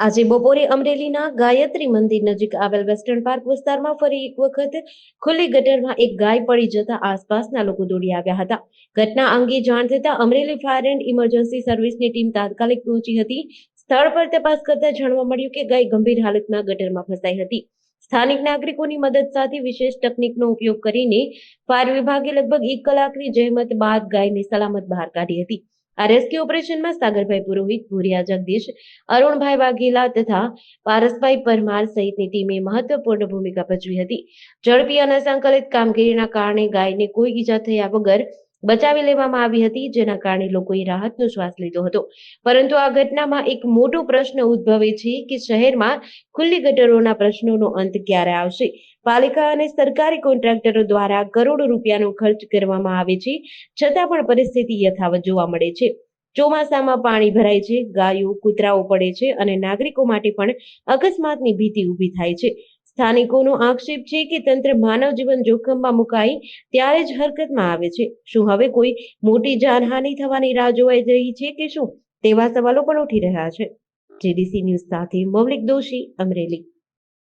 આજે બપોરે અમરેલીના ગાયત્રી મંદિર નજીક આવેલ વેસ્ટર્ન પાર્ક વિસ્તારમાં ફરી એક વખત ખુલ્લી ગટરમાં એક ગાય પડી જતા આસપાસના લોકો દોડી આવ્યા હતા. ઘટના અંગે જાણ થતા અમરેલી ફાયર એન્ડ ઇમરજન્સી સર્વિસની ટીમ તાત્કાલિક પહોંચી હતી. સ્થળ પર તપાસ કરતા જાણવા મળ્યું કે ગાય ગંભીર હાલતમાં ગટરમાં ફસાઈ હતી. સ્થાનિક નાગરિકોની મદદ સાથે વિશેષ તકનીકનો ઉપયોગ કરીને ફાયર વિભાગે લગભગ એક કલાકની જહેમત બાદ ગાયને સલામત બહાર કાઢી હતી. આ રેસ્ક્યુ ઓપરેશનમાં સાગરભાઈ પુરોહિત, ભૂરિયા જગદીશ, અરુણભાઈ વાઘેલા તથા પારસભાઈ પરમાર સહિતની ટીમે મહત્વપૂર્ણ ભૂમિકા ભજવી હતી. ઝડપી અને સંકલિત કામગીરીના કારણે ગાયને કોઈ ઈજા થયા વગર બચાવી લેવામાં આવી હતી, જેના કારણે લોકોએ રાહતનો શ્વાસ લીધો હતો. પરંતુ આ ઘટનામાં એક મોટો પ્રશ્ન ઉદ્ભવે છે કે શહેરમાં ખુલ્લી ગટરોના પ્રશ્નોનો અંત ક્યારે આવશે? પાલિકા અને સરકારી કોન્ટ્રાક્ટરો દ્વારા કરોડો રૂપિયાનો ખર્ચ કરવામાં આવે છે, છતાં પણ પરિસ્થિતિ યથાવત જોવા મળે છે. ચોમાસામાં પાણી ભરાય છે, ગાયો, કૂતરાઓ પડે છે અને નાગરિકો માટે પણ અકસ્માતની ભીતિ ઊભી થાય છે. સ્થાનિકોનો આક્ષેપ છે કે તંત્ર માનવ જીવન જોખમમાં મુકાય ત્યારે જ હરકતમાં આવે છે. શું હવે કોઈ મોટી જાનહાનિ થવાની રાહ જોવાઈ રહી છે કે શું? તેવા સવાલો પણ ઉઠી રહ્યા છે. જેડીસી ન્યૂઝ સાથે મૌલિક દોશી અમરેલી.